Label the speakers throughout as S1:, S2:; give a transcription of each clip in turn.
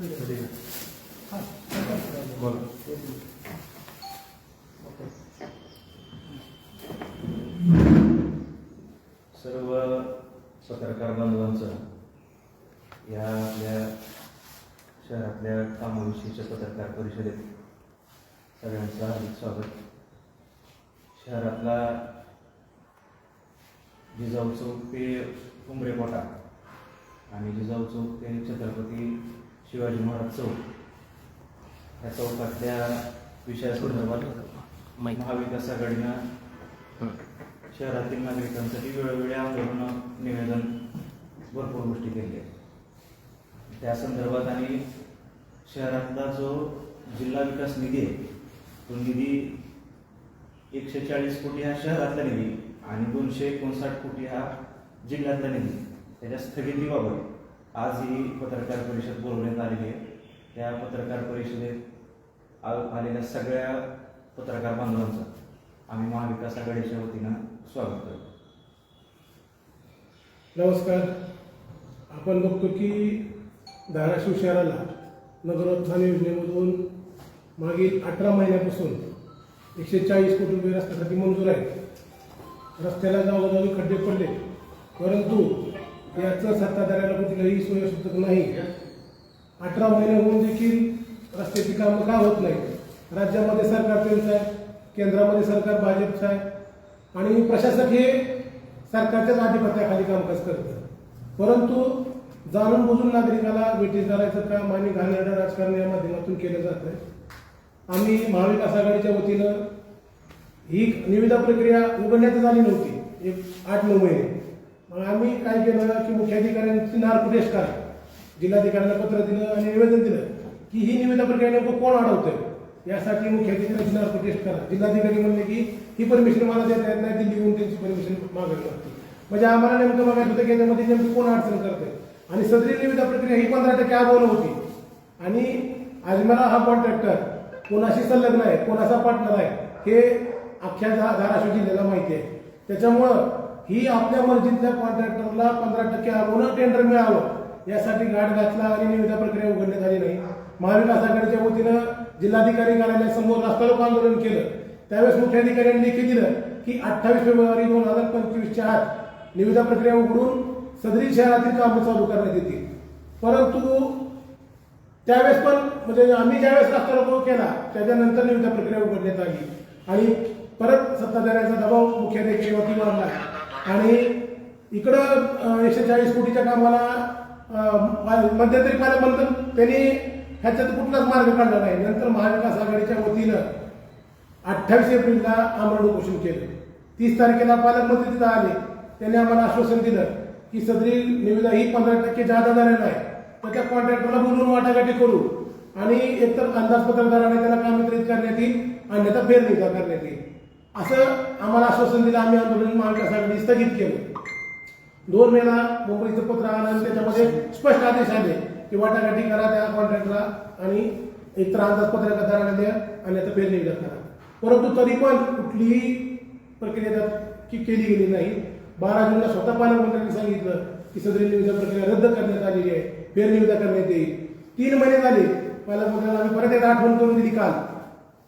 S1: सर्व पत्रकार बांधवांचं या आपल्या शहरातल्या कामाविषयीच्या पत्रकार परिषदेत सगळ्यांचं हार्दिक स्वागत. शहरातला जिजाऊ चौक ते उमरे कोटा आणि जिजाऊ चौक ते छत्रपती शिवाजी महाराज चौक. या चौकातल्या विषयासंदर्भात महाविकास आघाडीनं शहरातील नागरिकांसाठी वेळोवेळी आंदोलन निवेदन भरपूर गोष्टी केल्या त्या संदर्भात आणि शहरातला जो जिल्हा विकास निधी आहे तो निधी एकशे चाळीस कोटी हा शहरातला निधी आणि दोनशे एकोणसाठ कोटी हा जिल्ह्यातला निधी त्याच्या स्थगितीबाबत आज ही पत्रकार परिषद बोलवण्यात आलेली आहे. त्या पत्रकार परिषदेत आ- आलेल्या सगळ्या पत्रकार बांधवांचं आम्ही महाविकास आघाडीच्या वतीनं स्वागत करतो.
S2: नमस्कार. आपण बघतो की धाराशिव शहराला नगरोत्थान योजनेमधून मागील अठरा महिन्यापासून एकशे चाळीस कोटी रुपये रस्त्यासाठी मंजूर आहे रस्त्याला जाऊन खड्डे पडले परंतु याचं सत्ताधाऱ्याला कुठलंही सोयीसुद्धा नाही. अठरा महिने होऊन देखील रस्त्याची कामं का होत नाही राज्यामध्ये सरकार त्यांचं आहे केंद्रामध्ये सरकार भाजपचं आहे. आणि प्रशासक हे सरकारच्याच आधिपत्याखाली कामकाज करतं. परंतु जाणून बुजून नागरिकाला वेटीस घालायचं काम आणि घाणेरडं राजकारण या माध्यमातून केलं जात आहे. आम्ही महाविकास आघाडीच्या वतीनं ही निविदा प्रक्रिया उघडण्यातच आली नव्हती एक आठ नऊ महिने. मग आम्ही काय केलं की मुख्याधिकाऱ्यांची नार्कोटेस्ट करा जिल्हाधिकाऱ्यांना पत्र दिलं आणि निवेदन दिलं की ही निवेदन प्रक्रिया नेमकं कोण अडवतंय? यासाठी मुख्याधिकाऱ्यांची नार्कोटेस्ट करा जिल्हाधिकारी म्हणले की ही परमिशन मला देता येत नाही दिल्ली येऊन त्यांची परमिशन मागावी लागते म्हणजे आम्हाला नेमकं बघायचं होतं की याच्यामध्ये नेमकं कोण अडचण करते आणि सदरी निविदा प्रक्रिया ही पंधरा टक्के अगोदर होती. आणि अजमेरा हा कॉन्ट्रॅक्टर कोणाशी संलग्न आहे कोणाचा पार्टनर आहे हे अख्ख्या धाराशिव जिल्ह्याला माहिती आहे. त्याच्यामुळं ही आपल्या मर्जीतल्या कॉन्ट्रॅक्टरला पंधरा टक्के अगोदर टेंडर मिळावं. यासाठी गाठ घातला आणि निविदा प्रक्रिया उघडण्यात आली नाही. महाविकास आघाडीच्या वतीनं जिल्हाधिकारी कार्यालयासमोर रस्ता रोको आंदोलन केलं. त्यावेळेस मुख्याधिकाऱ्यांनी लेखी दिलं की अठ्ठावीस फेब्रुवारी दोन हजार पंचवीसच्या आत निविदा प्रक्रिया उघडून सदरी शहरातील कामं चालू करण्यात येतील. परंतु त्यावेळेस पण म्हणजे आम्ही ज्यावेळेस रस्ता रोको केला त्याच्यानंतर निविदा प्रक्रिया उघडण्यात आली. आणि परत सत्ताधाऱ्यांचा दबाव मुख्याधिकारीवरती वाढला आणि इकडं एकशे चाळीस कोटीच्या कामाला मध्यंतरी पालकमंत्री त्यांनी ह्याच्यात कुठलाच मार्ग काढला नाही. नंतर महाविकास आघाडीच्या वतीनं अठ्ठावीस एप्रिलला आमरण उपोषण केलं. तीस तारखेला पालकमंत्री तिथं आले. त्यांनी आम्हाला आश्वासन दिलं की सदरी निविदा ही पंधरा टक्के जादा झालेला आहे तर त्या कॉन्ट्रॅक्टरला बोलून वाटाघाटी करू. आणि एकतर अंदाजपत्रकाराने त्याला काम वितरित करण्यात येईल अन्यथा फेरनिदा करण्यात येईल. असं आम्हाला आश्वासन दिलं आम्ही आंदोलन महाविकास स्थगित केलं. दोन वेळा मुंबईचं पत्र आलं आणि त्याच्यामध्ये स्पष्ट आदेश आले की वाटाघाटी करा त्या कॉन्ट्रॅक्टला आणि एकतर अंदाजपत्रकादाराला द्या आणि आता पेरणी करा. परंतु तरी पण कुठलीही प्रक्रिया की केली गेली नाही. बारा जूनला स्वतः पालकमंत्र्यांनी सांगितलं की सदरी निविदा प्रक्रिया रद्द करण्यात आलेली आहे फेरनिविदा करण्यात येईल. तीन महिने झाले पालकमंत्र्यांना आम्ही परत एकदा आठवण करून दिली काल.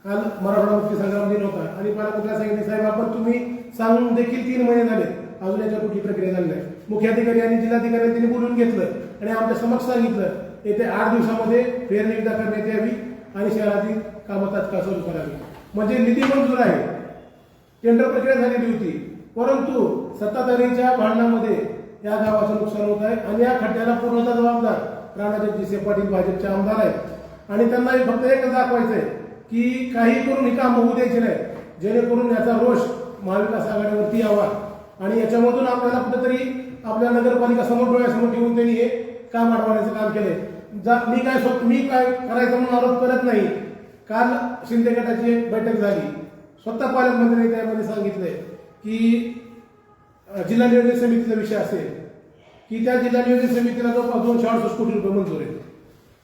S2: काल मराठवाडा मुक्ती संग्राम दिन होता आणि पालकमंत्र्यांना सांगितले साहेब आपण तुम्ही सांगून देखील तीन महिने झाले. अजून याच्या कुठली प्रक्रिया झाली नाही. मुख्याधिकारी आणि जिल्हाधिकाऱ्यांनी त्यांनी बोलून घेतलं आणि आमच्या समक्ष सांगितलं येत्या आठ दिवसामध्ये फेरनिविदा करण्यात यावी आणि शहरातील कामं तात्काळ सुरू करावी. म्हणजे निधी मंजूर आहे. टेंडर प्रक्रिया झालेली होती. परंतु सत्ताधारीच्या भांडणामध्ये या गावाचं नुकसान होत आहे आणि या खड्ड्याला पूर्णतः जबाबदार राणा पाटील भाजपचे आमदार आहेत. आणि त्यांना फक्त एकच दाखवायचं आहे की काही करून ही कामं होऊ द्यायची नाही. जेणेकरून याचा रोष महाविकास आघाडीवरती यावा. आणि याच्यामधून आपल्याला कुठेतरी आपल्या नगरपालिका समोर डोळ्यासमोर ठेवून त्यांनी हे काम अडवण्याचं काम केलंय. जा मी काय स्वतः मी काय करायचं म्हणून आरोप करत नाही. काल शिंदे गटाची एक बैठक झाली. स्वतः पालकमंत्र्यांनी त्यामध्ये सांगितलंय की जिल्हा नियोजन समितीचा विषय असेल की त्या जिल्हा नियोजन समितीला जवळपास दोनशे अडुसष्ट कोटी रुपये मंजूर आहेत.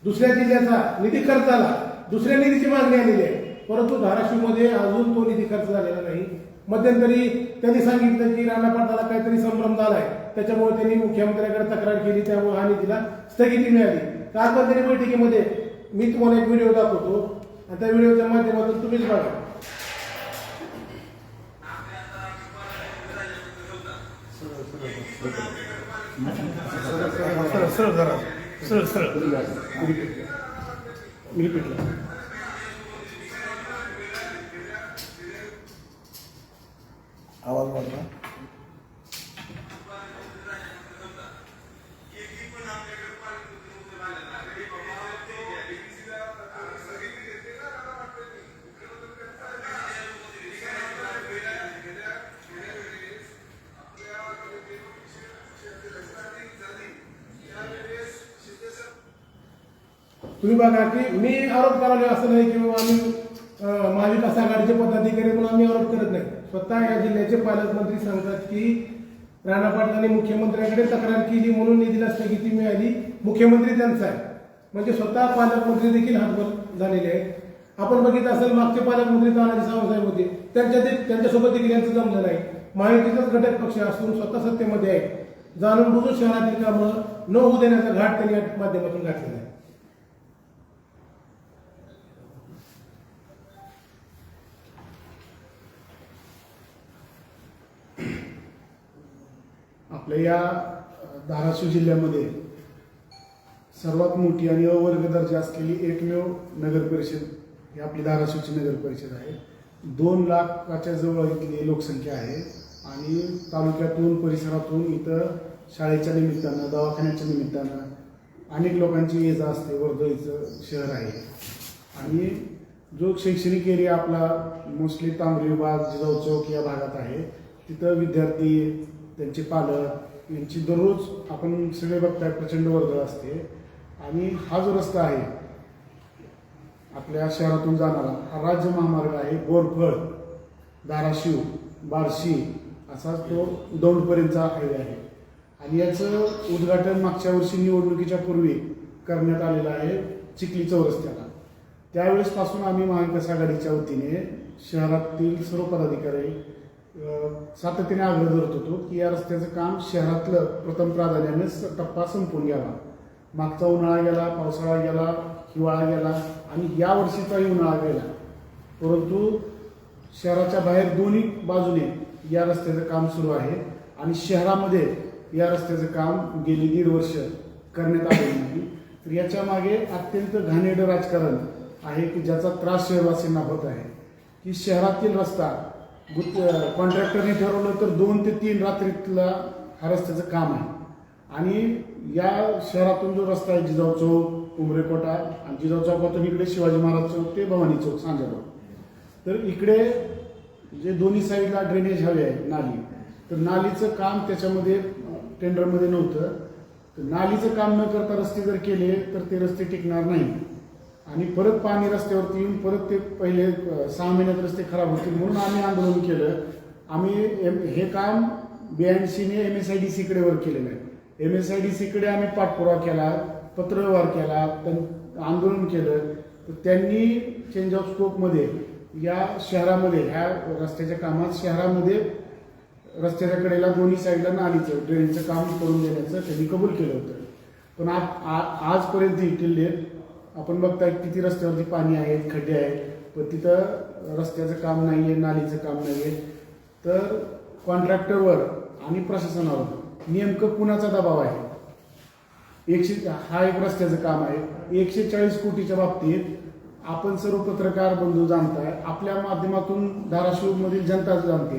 S2: दुसऱ्या जिल्ह्याचा निधी खर्च आला दुसऱ्या निधीची मागणी आलेली आहे. परंतु धाराशिवमध्ये अजून तो निधी खर्च झालेला नाही. मध्यंतरी त्यांनी सांगितलं की राणा पाटलाला काहीतरी संभ्रम झालाय. त्याच्यामुळे त्यांनी मुख्यमंत्र्यांकडे तक्रार केली त्यामुळे हा निधीला स्थगिती मिळाली. कारखानदारी बैठकीमध्ये मी तुम्हाला एक व्हिडिओ दाखवतो. आणि त्या व्हिडिओच्या माध्यमातून तुम्हीच बघा. सरळ सरळ जरा सरळ सरळ. మిలిపిట్ల.
S3: ఆవాల వాటర్
S2: तुम्ही बघा की मी आरोप करायला असं नाही की बाबा आम्ही महाविकास आघाडीचे पदाधिकारी म्हणून आम्ही आरोप करत नाही. स्वतः या जिल्ह्याचे पालकमंत्री सांगतात की राणा पाटलांनी मुख्यमंत्र्यांकडे तक्रार केली म्हणून निधीला स्थगिती मिळाली. मुख्यमंत्री त्यांचा आहे. म्हणजे स्वतः पालकमंत्री देखील हातभर झालेले आहेत. आपण बघितलं असेल मागचे पालकमंत्री तानाजी सावंतसाहेब होते. त्यांच्या त्यांच्यासोबत देखील यांचं जमलं नाही. महायुतीचाच घटक पक्ष असून स्वतः सत्तेमध्ये आहे. जाणून बुजून शहरातील कामं न होऊ देण्याचा घाट त्यांनी या माध्यमातून घातलेला आहे.
S4: या धाराशिव जिल्ह्यामध्ये सर्वात मोठी आणि अवर्ग दर्जा असलेली एकमेव नगर परिषद ही आपली धाराशिवची नगर परिषद आहे. दोन लाखाच्या जवळ इथली लोकसंख्या आहे आणि तालुक्यातून परिसरातून इथं शाळेच्या निमित्तानं दवाखान्याच्या निमित्तानं अनेक लोकांची ये जा असते वर्दळीचं शहर आहे. आणि जो शैक्षणिक एरिया आपला मोस्टली तांबरी विभाग जिजाऊ चौक या भागात आहे तिथं विद्यार्थी त्यांचे पालक यांची दररोज आपण सगळे बघताय प्रचंड वर्दळ असते. आणि हा जो रस्ता आहे आपल्या शहरातून जाणारा हा राज्य महामार्ग आहे गोरफळ धाराशिव बार्शी असा तो दौंडपर्यंतचा हायवे आहे. आणि याचं उद्घाटन मागच्या वर्षी निवडणुकीच्या पूर्वी करण्यात आलेलं आहे चिखली चौरस्त्याला. त्यावेळेसपासून आम्ही महाविकास आघाडीच्या वतीने शहरातील सर्व पदाधिकारी सातत्याने आग्रह धरत होतो की या रस्त्याचं काम शहरातलं प्रथम प्राधान्याने टप्पा संपून घ्यावा. मागचा उन्हाळा गेला पावसाळा गेला हिवाळा गेला आणि या वर्षीचाही उन्हाळा गेला. परंतु शहराच्या बाहेर दोन्ही बाजूने या रस्त्याचं काम सुरू आहे आणि शहरामध्ये या रस्त्याचं काम गेली दीड वर्ष करण्यात आले नाही. तर याच्या मागे अत्यंत घाणेरडं राजकारण आहे की ज्याचा त्रास शहरवासींना होत आहे. की शहरातील रस्ता कॉन्ट्रॅक्टरने ठरवलं तर दोन ते तीन रात्रीतला हा रस्त्याचं काम आहे. आणि या शहरातून जो रस्ता आहे जिजाऊ चौक उमरेकोटा आणि जिजाऊ चौकातून इकडे शिवाजी महाराज चौक ते भवानी चौक सांजा तर इकडे जे दोन्ही साईडला ड्रेनेज हवे आहे नाली. तर नालीचं काम त्याच्यामध्ये टेंडरमध्ये नव्हतं. तर नालीचं काम न करता रस्ते जर केले तर ते रस्ते टिकणार नाही. आणि परत पाणी रस्त्यावरती येऊन परत ते पहिले सहा महिन्यात रस्ते खराब होतील म्हणून आम्ही आंदोलन केलं. आम्ही एम- हे काम बीएनसीने एम एस आय डी सीकडे वर केलेलं आहे. एम एस आय डी सीकडे आम्ही पाठपुरावा केला पत्रव्यवहार केला त्यां- आंदोलन केलं. तर त्यांनी चेंज ऑफ स्कोपमध्ये या शहरामध्ये ह्या रस्त्याच्या कामात शहरामध्ये रस्त्याच्या कडेला दोन्ही साईडला नालीचं ड्रेनचं काम करून देण्याचं त्यांनी कबूल केलं होतं. पण आज आ- आजपर्यंत टिल आपण बघताय किती रस्त्यावरती पाणी आहेत खड्डे आहेत पण तिथं रस्त्याचं काम नाही आहे नालीचं काम नाही आहे तर कॉन्ट्रॅक्टरवर आणि प्रशासनावर नेमकं कुणाचा दबाव आहे? एकशे हा एक रस्त्याचं काम आहे. एकशे चाळीस कोटीच्या बाबतीत आपण सर्व पत्रकार बंधू जाणताय आपल्या माध्यमातून धाराशिवमधील जनता जाणते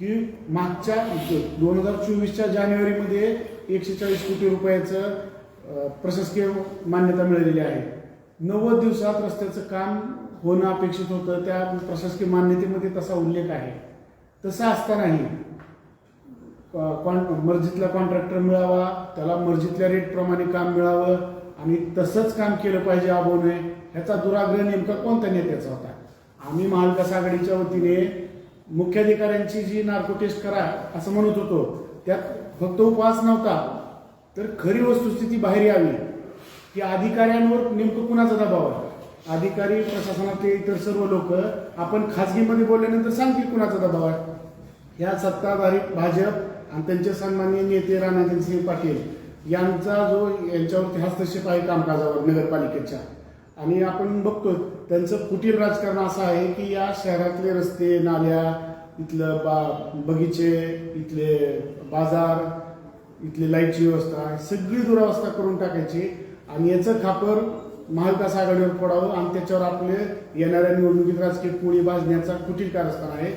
S4: की मागच्या दोन हजार चोवीसच्या जानेवारीमध्ये एकशे चाळीस कोटी रुपयाचं प्रशासकीय मान्यता मिळालेली आहे. नव्वद दिवसात रस्त्याचं काम होणं अपेक्षित होतं. त्या प्रशासकीय मान्यतेमध्ये तसा उल्लेख आहे. तसं असतानाही कॉन मर्जीतला कॉन्ट्रॅक्टर मिळावा त्याला मर्जीतल्या रेटप्रमाणे काम मिळावं आणि तसंच काम केलं पाहिजे आबोने ह्याचा दुराग्रह नेमका कोणत्या नेत्याचा होता? आम्ही महाविकास आघाडीच्या वतीने मुख्याधिकाऱ्यांची जी नार्को टेस्ट करा असं म्हणत होतो त्यात फक्त उपवास नव्हता तर खरी वस्तुस्थिती बाहेर यावी. की अधिकाऱ्यांवर नेमकं कुणाचा दबाव आहे? अधिकारी प्रशासनातले इतर सर्व लोक आपण खाजगीमध्ये बोलल्यानंतर सांगतील कुणाचा दबाव आहे. ह्या सत्ताधारी भाजप आणि त्यांचे सन्माननीय नेते राणाजनसिंह पाटील यांचा जो यांच्यावरती हस्तक्षेप आहे कामकाजावर नगरपालिकेच्या. आणि आपण बघतो त्यांचं कुटील राजकारण असं आहे की या शहरातले रस्ते नाल्या इथलं बा बगीचे इथले बाजार इथली लाईटची व्यवस्था सगळी दुरावस्था करून टाकायची. आणि याचं खापर महाविकास आघाडीवर पडावं आणि त्याच्यावर आपले येणाऱ्या निवडणुकीत राजकीय पोळी भाजण्याचा कुटील कारस्थान आहे?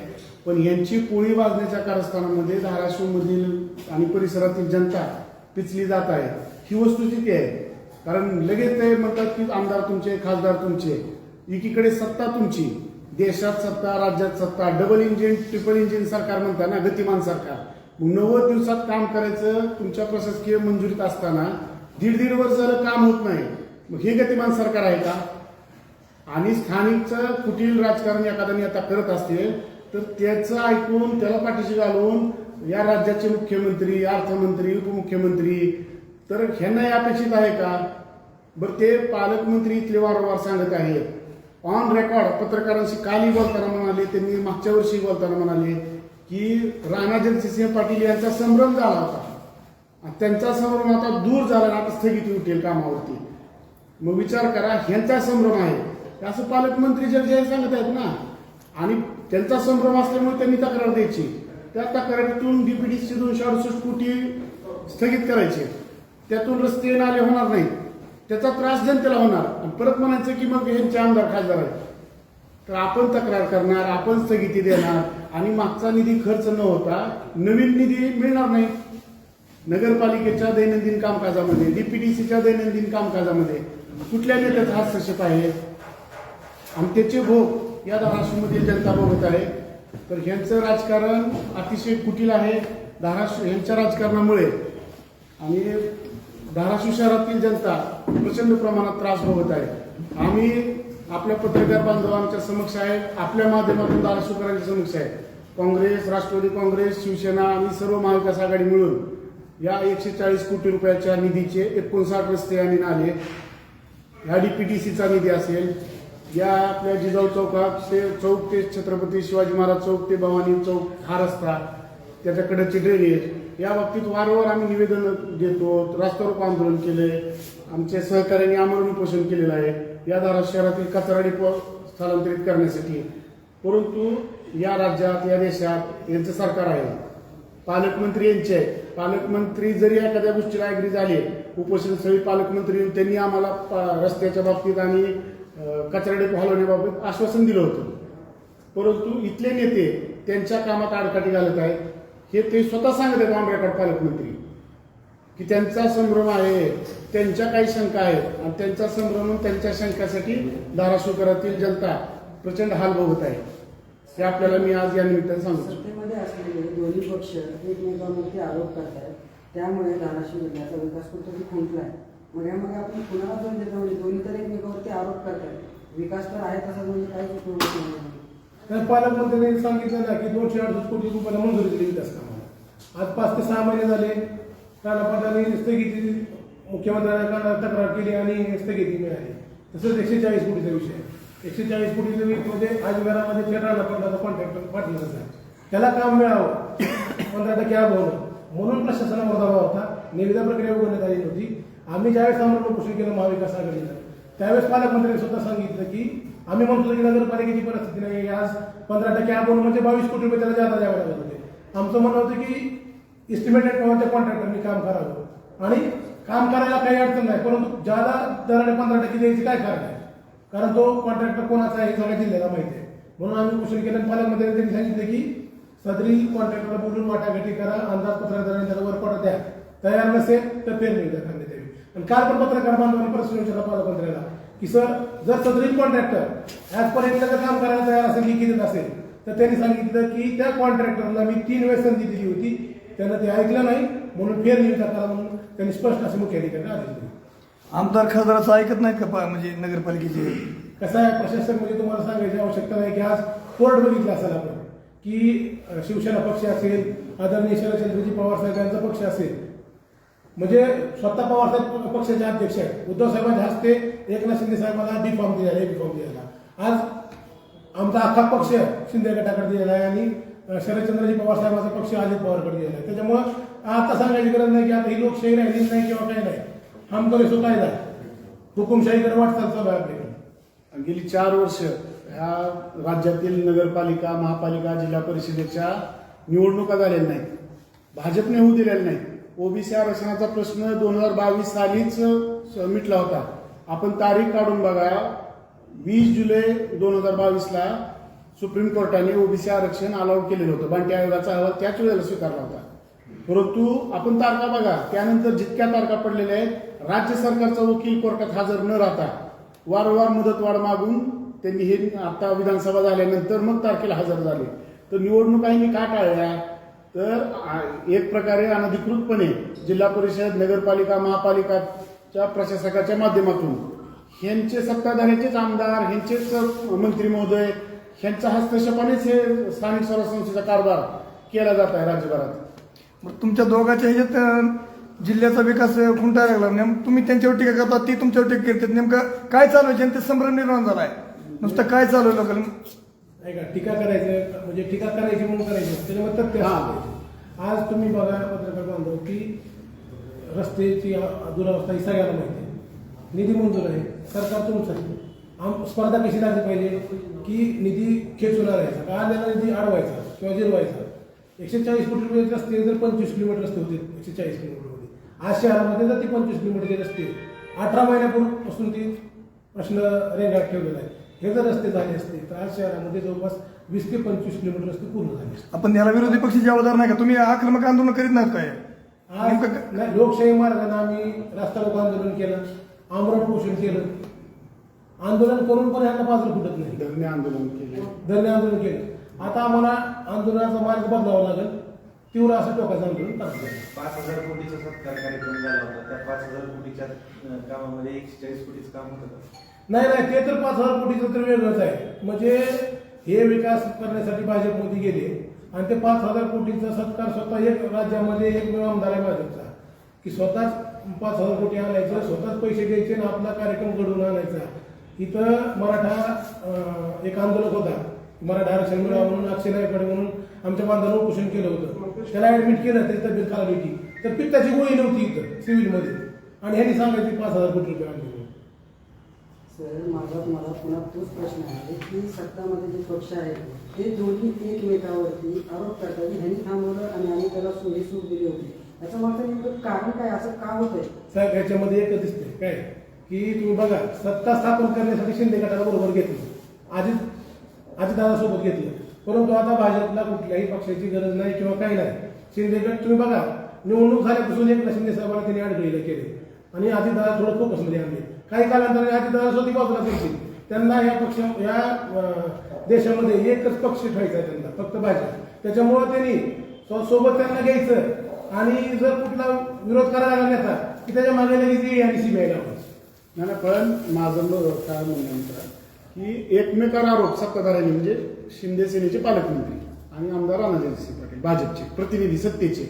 S4: पण यांची पोळी भाजण्याच्या कारस्थानामध्ये धाराशिवमधील आणि परिसरातील जनता पिचली जात आहे. ही वस्तुस्थिती आहे. कारण लगेच ते म्हणतात की आमदार तुमचे खासदार तुमचे. एकीकडे सत्ता तुमची. देशात सत्ता राज्यात सत्ता. डबल इंजिन ट्रिपल इंजिन सरकार म्हणता ना गतिमान सरकार. नव्वद दिवसात काम करायचं तुमच्या प्रशासकीय मंजुरीत असताना दीड दीड वर्ष झालं काम होत नाही. मग हे गतिमान सरकार आहे का? आणि स्थानिकचं कुटील राजकारण एखादा नेता करत असतील तर त्याचं ऐकून त्याला पाठीशी घालून या राज्याचे मुख्यमंत्री अर्थमंत्री उपमुख्यमंत्री तर ह्यांना अपेक्षित आहे का? बरं ते पालकमंत्री इथले वारंवार सांगत आहेत. ऑन रेकॉर्ड पत्रकारांशी कालही बोलताना म्हणाले त्यांनी मागच्या वर्षी बोलताना म्हणाले की राणा जगजितसिंह पाटील यांचा संभ्रम झाला होता. त्यांचा संभ्रम आता दूर झाला ना आता स्थगिती उठेल कामावरती. मग विचार करा ह्यांचा संभ्रम आहे. असं पालकमंत्री जे सांगत आहेत ना आणि त्यांचा संभ्रम असल्यामुळे त्यांनी तक्रार द्यायची. त्या तक्रारीतून डीपीडीसी दोनशे अडुसष्ट कोटी स्थगित करायचे. त्यातून रस्ते नाले होणार नाहीत. त्याचा त्रास जनतेला होणार. आणि परत म्हणायचं की मग यांचे आमदार खासदार आहेत. तर आपण तक्रार करणार आपण स्थगिती देणार. आणि मागचा निधी खर्च न होता नवीन निधी मिळणार नाही. नगरपालिकेच्या दैनंदिन कामकाजामध्ये डीपीडीसीच्या दैनंदिन कामकाजामध्ये कुठल्या नेत्याचा हस्तक्षेप आहे? आणि त्याचे भोग या धाराशिवमधील जनता भोगत आहे. तर ह्यांचं राजकारण अतिशय कुटील आहे. धाराशिव ह्यांच्या राजकारणामुळे आणि धाराशिव शहरातील जनता प्रचंड प्रमाणात त्रास भोगत आहे. आम्ही आपल्या पत्रकार बांधवांच्या समक्ष आहे आपल्या माध्यमातून धाराशिवकरांच्या समक्ष आहे काँग्रेस राष्ट्रवादी काँग्रेस शिवसेना आणि सर्व महाविकास आघाडी मिळून या एकशे चाळीस कोटी रुपयाच्या निधीचे एकोणसाठ रस्ते आणि नाले ह्या डीपीटीसीचा निधी असेल. या आपल्या जिजाऊ चौकात ते चौक ते छत्रपती शिवाजी महाराज चौक ते भवानी चौक हा रस्ता त्याच्याकडचे ड्रेनेज या बाबतीत वारंवार आम्ही निवेदन देतो रस्त्यावर आंदोलन केले आमचे सहकार्याने आमरण उपोषण केलेलं आहे. या दारा शहरातील कचरा डिपो स्थलांतरित करण्यासाठी. परंतु या राज्यात या देशात यांचं सरकार आहे. पालकमंत्री यांचे आहे पालकमंत्री जरी एखाद्या गोष्टीला ऍग्री झाले उपोषण स्थळी पालकमंत्री येऊन त्यांनी आम्हाला रस्त्याच्या बाबतीत आणि कचरा डेपो हलवण्याबाबत आश्वासन दिलं होतं. परंतु इथले नेते त्यांच्या कामात आडकाठी घालत आहेत. हे ते स्वतः सांगत आहेत ऑन रेकॉर्ड पालकमंत्री. की त्यांचा संभ्रम आहे त्यांच्या काही शंका आहेत. आणि त्यांचा संभ्रम त्यांच्या शंकासाठी धाराशिवकरातील जनता प्रचंड हाल भोगत आहे. हे आपल्याला मी आज या निमित्ताने सांगू.
S5: सत्तेमध्ये असलेले दोन्ही पक्ष एकमेकांवरती आरोप करतायत. त्यामुळे धाराशिव जिल्ह्याचा विकास कुठेतरी खुंटलाय मग यामध्ये आपण कुणाला दोन देतो म्हणजे दोन्ही तर एकमेकावरती आरोप करतायत. विकास तर आहे तसा म्हणजे काहीच उपयोग नाही
S2: पालकमंत्र्यांनी सांगितलं ना की दोनशे अडतीस कोटी रुपयाला मंजुरी दिली विकास कामाला. आज पाच ते सहा महिने झाले. राणा पाटलांनी स्थगिती मुख्यमंत्र्यांना तक्रार केली आणि स्थगिती मिळाली. तसंच एकशे चाळीस कोटीचा विषय आहे. एकशे चाळीस कोटीचा वीज आज घरामध्ये थेट राणा कॉन्ट्रॅक्टर पाटलाचा आहे त्याला काम मिळावं. पंधरा टक्के होणं म्हणून प्रशासनावर दबाव होता. निविदा प्रक्रिया उघडण्यात आली होती. आम्ही ज्यावेळेस आम्हाला उपोषण केलं महाविकास आघाडीचं त्यावेळेस पालकमंत्र्यांनी स्वतः सांगितलं की आम्ही म्हणतो की नगरपालिकेची परिस्थिती नाही आज पंधरा टक्के आपण म्हणजे बावीस कोटी रुपये त्याला जादा द्यावे लागत होते. आमचं म्हणणं होतं की इस्टिमेटेड किंवा कॉन्ट्रॅक्टरनी काम करावं. आणि काम करायला काही अडचण नाही परंतु ज्यादा दराने पंधरा टक्के द्यायची काय कारण आहे? कारण तो कॉन्ट्रॅक्टर कोणाचा आहे हे सगळ्या जिल्ह्याला माहिती आहे. म्हणून आम्ही कुशल केलं पालकमंत्र्यांनी त्यांनी सांगितलं की सदरी कॉन्ट्रॅक्टरला बोलून वाटाघाटी करा अंदाजपत्रकाद्वारे त्याला वर पडत द्या. तयार नसेल तर पेरणी द्या करण्यात यावी आणि काल पण पत्रकार बांधवांनी प्रश्न विचारला पालकमंत्र्याला की सर जर सदरी कॉन्ट्रॅक्टर ऍज पर एकदा काम करायला तयार असेल लिखित असेल तर त्यांनी सांगितलं की त्या कॉन्ट्रॅक्टरला मी तीन वेळेस संधी दिली होती. त्यानं ते ऐकलं नाही म्हणून फेर नियुक्ता करा म्हणून त्यांनी स्पष्ट असं मुख्याधिकारी आदेश दिले.
S3: आमदार खासदाराचं ऐकत नाहीत का पा- म्हणजे नगरपालिकेचे?
S2: कसं आहे प्रशासक म्हणजे तुम्हाला सांगायची आवश्यकता नाही की आज कोर्ट बघितला असेल आपण की शिवसेना पक्ष असेल आदरणीय शरदचंद्रजी पवार साहेबांचा पक्ष असेल. म्हणजे स्वतः पवार साहेब पक्षाचे अध्यक्ष आहेत. उद्धव साहेबांच्या हस्ते एकनाथ शिंदे साहेबांना बी फॉर्म दिलेला आहे बी फॉर्म दिलेला. आज आमचा अख्खा पक्ष शिंदे गटाकडे दिलेला आहे आणि शरदचंद्रजी पवार साहेबांचा पक्ष अजित पवारकडे दिलेला आहे. त्याच्यामुळं आता सांगायची गरज नाही की आता ही लोकशाही राहिलीच नाही किंवा काही नाही. काम करायचो कायदा हुकुमशाहीकडे वाटचाल चालू आहे आपल्याकडे
S4: गेली चार वर्ष ह्या राज्यातील नगरपालिका महापालिका जिल्हा परिषदेच्या निवडणुका झालेल्या नाहीत. भाजपने होऊ दिलेल्या नाहीत. ओबीसी आरक्षणाचा प्रश्न दोन हजार बावीस सालीच मिटला होता. आपण तारीख काढून बघा. वीस जुलै दोन हजार बावीसला सुप्रीम कोर्टाने ओबीसी आरक्षण अलाउड केलेलं होतं. बांटी आयोगाचा अहवाल त्याच वेळेला स्वीकारला होता. परंतु आपण तारखा बघा. त्यानंतर जितक्या तारखा पडलेल्या आहेत राज्य सरकारचा वकील कोर्टात हजर न राहता वारंवार मुदतवाढ मागून त्यांनी हे आता विधानसभा झाल्यानंतर मग तारखेला हजर झाले. तर निवडणुकाही का टाळल्या? तर एक प्रकारे अनधिकृतपणे जिल्हा परिषद नगरपालिका महापालिकाच्या प्रशासकाच्या माध्यमातून ह्यांचे सत्ताधाऱ्यांचेच आमदार ह्यांचेच मंत्री महोदय ह्यांच्या हस्तक्षेपानेच हे स्थानिक स्वराज्य संस्थेचा कारभार केला जात आहे राज्यभरात.
S3: मग तुमच्या दोघांच्या ह्याच्यात जिल्ह्याचा विकास अं, खुंटायला लागला? नेम तुम्ही त्यांच्यावर टीका करता ती तुमच्यावर टीका करतात. नेमकं काय चालू आहे? जनतेत संभ्रम निर्माण झालाय नुसतं काय चालू आहे लोकांना?
S2: नाही का? टीका करायचं म्हणजे टीका करायची म्हणून करायची. त्याच्यामुळे तथ्य
S4: हा.
S2: आज तुम्ही बघा पत्रकार बांधव की रस्त्याची दुरावस्था ही सगळ्याला माहिती आहे. निधी मंजूर आहे. सरकार तुमचं आहे. आम स्पर्धा कशी लागली पाहिजे? की निधी खेचूला राहायचा का आलेला निधी अडवायचा किंवा जिरवायचा? एकशे चाळीस कोटी रुपये रस्ते जर पंचवीस किलोमीटर रस्ते होते एकशे चाळीस किलोमीटर. आज शहरामध्ये जर ती पंचवीस किलोमीटरचे रस्ते. अठरा महिन्यापूर्वीपासून ती प्रश्न रेंगाट ठेवलेला आहे. हे जर रस्ते झाले असते तर आज शहरामध्ये जवळपास वीस ते पंचवीस किलोमीटर रस्ते पूर्ण झाले असते.
S3: आपण याला विरोधी पक्ष जबाबदार नाही का? तुम्ही आक्रमक आंदोलन करीत नाहीत काय
S2: आज नाही, लोकशाही मार्गाने आम्ही रस्ता रोको आंदोलन केलं आमरण पोषण केलं. आंदोलन करून पण ह्यांना बाजूला फुटत नाही.
S4: धरणे आंदोलन केले.
S2: धरणे आंदोलन केलं. आता आम्हाला आंदोलनाचा मार्ग बदलावा लागेल. तीव्र असं टोकाचं करावं लागेल
S1: पाच हजार कोटीचा सत्कार कार्यक्रम झाला होता. त्या पाच हजार कोटीच्या अं, कामामध्ये एकशे चाळीस कोटीचं काम होतं का?
S2: नाही नाही ते तर पाच हजार कोटीचं तर वेगळंच आहे. म्हणजे हे विकास करण्यासाठी भाजपमध्ये गेले आणि ते पाच हजार कोटीचा सत्कार स्वतः एक राज्यामध्ये एकमेव आमदार आहे भाजपचा. की स्वतःच पाच हजार कोटी आणायचं स्वतःच पैसे द्यायचे आणि आपला कार्यक्रम घडवून आणायचा. इथं मराठा अं, एक आंदोलक होता. मराठा आरक्षण मिळावं म्हणून अक्षय नायकडे म्हणून आमच्या बांधवांना उपोषण केलं होतं. त्याला ऍडमिट केलं त्याची तब्येत खराब होती. तर पित्ताची गोळी नव्हती इथं सिव्हिलमध्ये आणि ह्यांनी सांगायचे पाच हजार कोटी रुपये आणले.
S5: सर माझा तुम्हाला पुन्हा तोच प्रश्न आहे. की सत्तामध्ये जे पक्ष आहेत ते दोन्ही एकमेकावरती आरोप करतात की ह्यांनी थांबवलं आणि आम्ही त्याला सोयी सूट दिली होती. याचं मागचं नेमकं कारण काय? असं का होतंय?
S2: साहेब ह्याच्यामध्ये एकच दिसते काय? की तुम्ही बघा सत्ता स्थापन करण्यासाठी शिंदे गटाला बरोबर घेतलं. आधी दादा सोबत घेतलं. परंतु आता भाजपला कुठल्याही पक्षाची गरज नाही किंवा काही नाही. शिंदे गट तुम्ही बघा निवडणूक झाल्यापासून एक शिंदे साहेबांना त्यांनी अडकलेले केले. आणि दादा थोडं फोकसमध्ये आणले. काही कालांतराने दादा स्वतः बाजूला केली त्यांना या पक्ष या देशामध्ये एकच पक्ष ठेवायचा आहे त्यांना फक्त भाजप. त्याच्यामुळे त्यांनी सोबत त्यांना घ्यायचं. आणि जर कुठला विरोध करायला लागला नेता की त्याच्यामागे लगेच ED आणि सीबीआयला
S4: नाही पण माझं काय म्हणणं की एकमेकावर आरोप सत्ताधाऱ्यांनी म्हणजे शिंदे सेनेचे पालकमंत्री आणि आमदार राणाजयसिंह पाटील भाजपचे प्रतिनिधी सत्तेचे.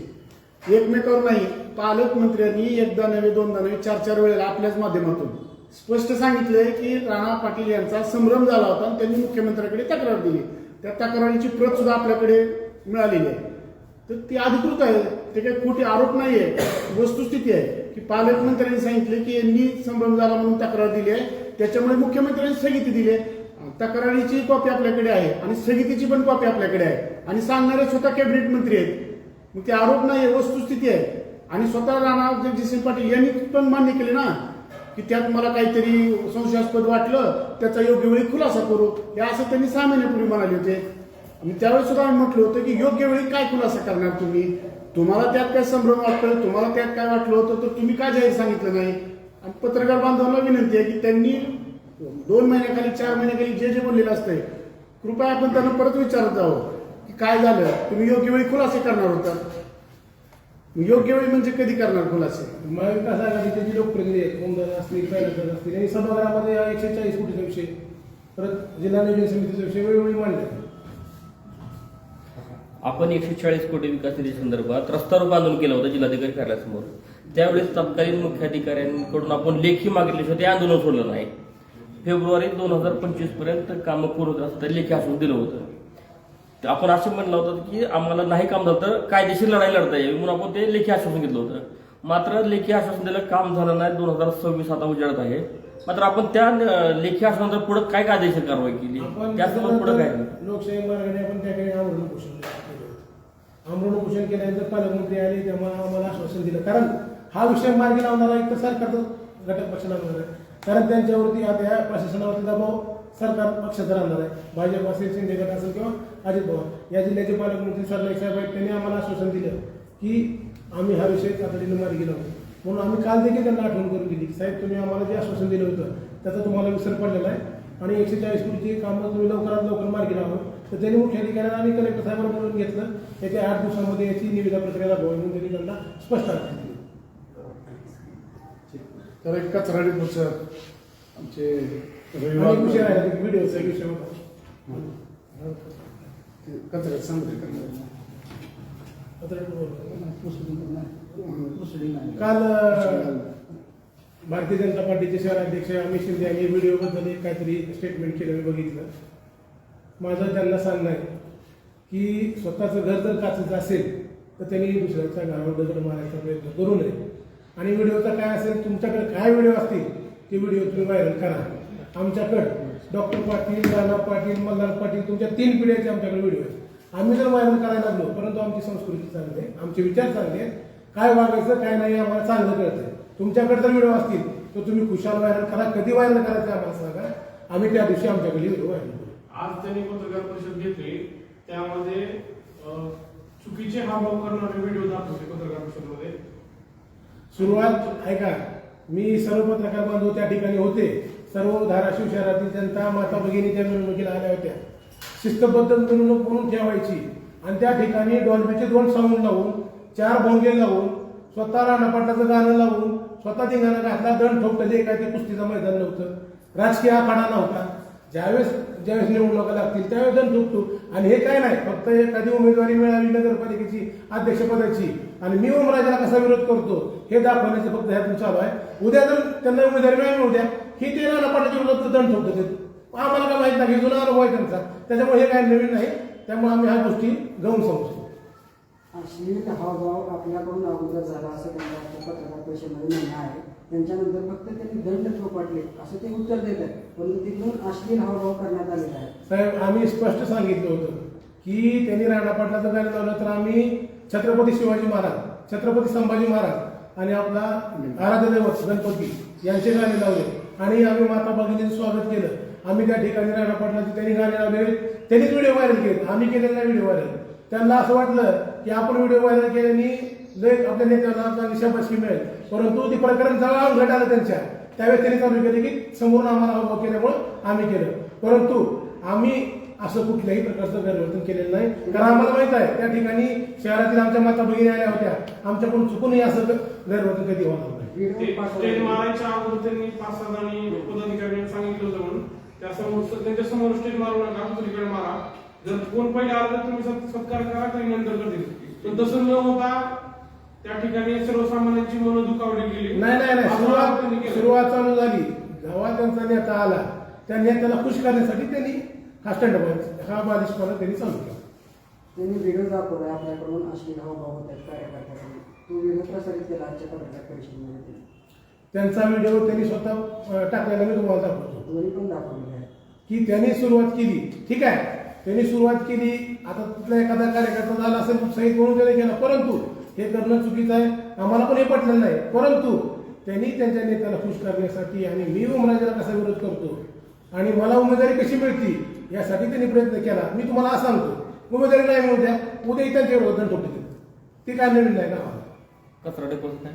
S4: एकमेकावर नाही पालकमंत्र्यांनी एकदा नव्हे दोनदा नव्हे चार चार वेळेला आपल्याच माध्यमातून स्पष्ट सांगितलंय की राणा पाटील यांचा संभ्रम झाला होता आणि त्यांनी मुख्यमंत्र्यांकडे तक्रार दिली. त्या तक्रारीची प्रत सुद्धा आपल्याकडे मिळालेली आहे. तर ती अधिकृत आहे. ते काही खोटे आरोप नाही आहे वस्तुस्थिती आहे की पालकमंत्र्यांनी सांगितले की यांनी संभ्रम झाला म्हणून तक्रार दिली आहे. त्याच्यामुळे मुख्यमंत्र्यांनी स्थगिती दिली तक्रारीची कॉपी आपल्याकडे आहे आणि स्थगितीची पण कॉपी आपल्याकडे आहे. आणि सांगणारे स्वतः कॅबिनेट मंत्री आहेत. मग ते आरोप नाही आहे वस्तुस्थिती आहे. आणि स्वतः राणा जगजितसिंग पाटील यांनी पण मान्य केले ना की त्यात मला काहीतरी संशयास्पद वाटलं त्याचा योग्य वेळी खुलासा करू. हे असं त्यांनी सहा महिन्यापूर्वी म्हणाले होते. आणि त्यावेळेस सुद्धा आम्ही म्हटलं होतं की योग्य वेळी काय खुलासा करणार तुम्ही? तुम्हाला त्यात काय संभ्रम वाटलं? तुम्हाला त्यात काय वाटलं होतं? तर तुम्ही काय जाहीर सांगितलं नाही? पत्रकार बांधवांना विनंती आहे की त्यांनी दोन महिन्याखाली चार महिन्याखाली जे जे बोललेलं असतंय कृपया आपण त्यांना परत विचारत जावं की काय झालं? तुम्ही योग्य वेळी खुलासे करणार होता. मग योग्य वेळी म्हणजे कधी करणार खुलासे?
S2: महाविकास आघाडीचे जे लोकप्रतिनिधी आहेत ओमदादा असतील पैलकर असतील यांनी सभागृहामध्ये हा एकशे चाळीस कोटीचा विषय परत जिल्हा नियोजन समितीचा विषय वेळोवेळी मांडला.
S6: आपण एकशे चाळीस कोटी विकास निधी संदर्भात रस्ता रोको आंदोलन केलं होतं जिल्हाधिकारी कार्यालयासमोर. त्यावेळेस तत्कालीन मुख्याधिकाऱ्यांकडून आपण लेखी मागितल्याशिवाय ते आंदोलन सोडलं नाही. फेब्रुवारी दोन हजार पंचवीसपर्यंत कामं पूर्ण होत असं लेखी असून दिलं होतं. आपण असं म्हणलं होतं की आम्हाला नाही काम झालं तर कायदेशीर लढाई लढता येईल म्हणून आपण ते लेखी आश्वासन घेतलं होतं. मात्र लेखी आश्वासन दिलं काम झालं नाही दोन हजार सव्वीस आता उजाडत आहे. मात्र आपण त्या लेखी आश्वासनाच्या पुढे काय कायदेशीर कारवाई केली? त्यासोबत पुढे काय?
S2: लोकशाही मार्गाने आपण त्याकडे आमरण उपोषण केलं. होतं. आमरण उपोषण केल्यानंतर पालकमंत्री आले तेव्हा आम्हाला आश्वासन दिलं. कारण हा विषय मार्गी लावणारा एक तर सरकारचं घटक पक्ष लागणार आहे. कारण त्यांच्यावरती आता या प्रशासनावरती दबाव सरकार पक्षाचा राहणार आहे. भाजप असेल शिंदे गट असेल किंवा अजित पवार. या जिल्ह्याचे पालकमंत्री सरनाईक साहेब आहेत त्यांनी आम्हाला आश्वासन दिलं की आम्ही हा विषय तातडीनं मार्गी लावू. म्हणून आम्ही काल देखील त्यांना आठवण करून दिली की साहेब तुम्ही आम्हाला जे आश्वासन दिलं होतं त्याचा तुम्हाला विसर पडलेला आहे आणि एकशे चाळीस कोटीची कामं तुम्ही लवकरात लवकर मार्गी लावा. तर त्यांनी मुख्याधिकाऱ्यांना आणि कलेक्टर साहेबांना बोलून घेतलं. याच्या आठ दिवसामध्ये याची निविदा प्रक्रिया राबवावी म्हणून त्यांनी त्यांना स्पष्ट आदेश
S4: तर एक कचरा डिपोचं आमचे रविवार कचऱ्यात सांगते. नाही.
S2: काल भारतीय जनता पार्टीचे शहराध्यक्ष अमित शिंदे यांनी व्हिडिओबद्दल एक काहीतरी स्टेटमेंट केलं मी बघितलं. माझं त्यांना सांगणं आहे की स्वतःचं घर जर काचायचं असेल तर त्यांनी दुसऱ्याच्या घरावर दगड मारायचा प्रयत्न करू नये. आणि व्हिडिओचा काय असेल तुमच्याकडे काय व्हिडिओ असतील ते व्हिडिओ तुम्ही व्हायरल करा. आमच्याकडे डॉक्टर पाटील राणा पाटील मल्हार पाटील तुमच्या तीन पिढ्याचे आमच्याकडे व्हिडिओ आहेत. आम्ही जर व्हायरल करायला लागलो परंतु आमची संस्कृती चांगली आहे आमचे विचार चांगले आहेत. काय वागायचं काय नाही आम्हाला चांगलं कळतंय. तुमच्याकडे जर व्हिडिओ असतील तर तुम्ही खुशाल व्हायरल करा. कधी व्हायरल करायचं आम्हाला सांगा. आम्ही त्या दिवशी आमच्याकडे व्हिडिओ व्हायरल करू.
S7: आज त्यांनी पत्रकार परिषद घेतली. त्यामध्ये चुकीचे चुकीचे हावभाव करणारे व्हिडिओ दाखवले पत्रकार परिषदमध्ये.
S2: सुरुवात ऐका मी सर्व पत्रकार बांधव त्या ठिकाणी होते. सर्व धाराशिव शहरातील जनता माता भगिनी त्या मिरवणुकीला आल्या होत्या. शिस्तबद्ध मिरवणूक म्हणून ठेवायची. आणि त्या ठिकाणी डॉल्बीचे दोन साऊंड लावून चार भोंगे लावून स्वतः राणापाटाचं गाणं लावून स्वतः धिंगाणं घातला दण ठोकतं जे काय ते कुस्तीचं मैदान नव्हतं. राजकीय आखाडा नव्हता. ज्यावेळेस ज्यावेळेस निवडणुका लागतील त्यावेळेस दंड झुकतो आणि हे काय नाही फक्त एखादी उमेदवारी मिळाली नगरपालिकेची अध्यक्षपदाची. आणि मी ओमराजाला कसा विरोध करतो हे दाखवण्याचं फक्त ह्यातून चालू आहे. उद्या जर त्यांना उमेदवारी मिळाली उद्या ही ते राणापाटाच्या विरोधात दंड ठोकतो ते. आम्हाला काय माहीत नाही जुना अनुभव आहे त्यांचा. त्याच्यामुळे हे काय नवीन नाही. त्यामुळे आम्ही ह्या गोष्टी गौण समजतो.
S5: अश्लील हावभाव आपल्याकडून अगोदर झाला असं त्यांना पत्रकार परिषदेमध्ये म्हणणं आहे. त्यांच्यानंतर फक्त त्यांनी दंड थोपटले. असं ते उत्तर देत आहे परंतु तिथून अश्लील हावभाव करण्यात आलेला आहे
S2: साहेब आम्ही स्पष्ट सांगितलं होतं की त्यांनी राणा पाटलाचं गाणं लावलं तर आम्ही छत्रपती शिवाजी महाराज छत्रपती संभाजी महाराज आणि आपला आराध्य दैवत गणपती यांचे गाणे लावले. आणि आम्ही माता भगिनीचं स्वागत केलं. आम्ही त्या ठिकाणी राणा पाटलाचे त्यांनी गाणे लावले. त्यांनीच व्हिडिओ व्हायरल केले. आम्ही केलेला व्हिडिओ व्हायरल. त्यांना असं वाटलं की आपण व्हिडिओ व्हायरल केल्याने लय आपल्या नेत्याला चांगली शाबासकी मिळेल. परंतु ते प्रकरण जवळ घट आलं त्यांच्या. त्यावेळेस त्यांनी चालू केले की समोरून आम्हाला अनुभव केल्यामुळं आम्ही केलं. परंतु आम्ही असं कुठल्याही प्रकारचं परिवर्तन केलेलं नाही. कारण आम्हाला माहीत आहे त्या ठिकाणी शहरातील आमच्या माता भगिनी आल्या होत्या. आमच्याकडून चुकूनही असं गैरवर्तन कधी होणार नाही.
S7: मारायच्या अगोदर त्यांनी पाच सहा जणी पदाधिकाऱ्यांनी सांगितलं होतं म्हणून. त्या समोर त्यांच्यासमोर स्टेज मारू नका दुसरीकडे मारा. जर कोण पहिले आलं तर तुम्ही सत्- सत्कार करा काही नंतर करतील पण तसं न होता त्या ठिकाणी सर्वसामान्यांची मन दुखावली गेली.
S2: नाही नाही नाही. सुरुवात. सुरुवात चालू झाली. जेव्हा त्यांचा नेता आला त्या नेत्याला खुश करण्यासाठी त्यांनी हा स्टंड हा बालिशपणा त्यांनी चालू केला.
S5: त्यांनी व्हिडिओ दाखवला आपल्याकडून अश्लील हावभाव आहेत कार्यकर्त्याकडून तो व्हिडिओ प्रसारित केला आजच्या पत्रकार परिषदेमध्ये. त्यांनी.
S2: त्यांचा व्हिडिओ त्यांनी स्वतः टाकलेला मी तुम्हाला दाखवतो.
S5: दोन्ही पण दाखवलेले आहे
S2: की त्यांनी सुरुवात केली. ठीक आहे. त्यांनी सुरुवात केली. आता तिथला एखादा कार्यकर्ता झाला असेल सहित म्हणून त्याने केला. परंतु हे करणं चुकीचं आहे. आम्हाला पण हे पटलेलं नाही. परंतु त्यांनी त्यांच्या नेत्याला खुश करण्यासाठी आणि मी उमराजाला कसा विरोध करतो आणि मला उमेदवारी कशी मिळती यासाठी त्यांनी प्रयत्न केला. मी तुम्हाला असं सांगतो. उमेदवारी नाही मिळू द्या. उद्या त्यांच्या विरोधात ठोकते ते काय नवीन नाही ना? आम्हाला
S6: कचरा डेपोचं काय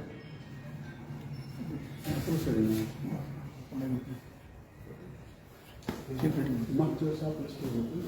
S4: मागच्या वेळेस आपलं स्टेज होतं.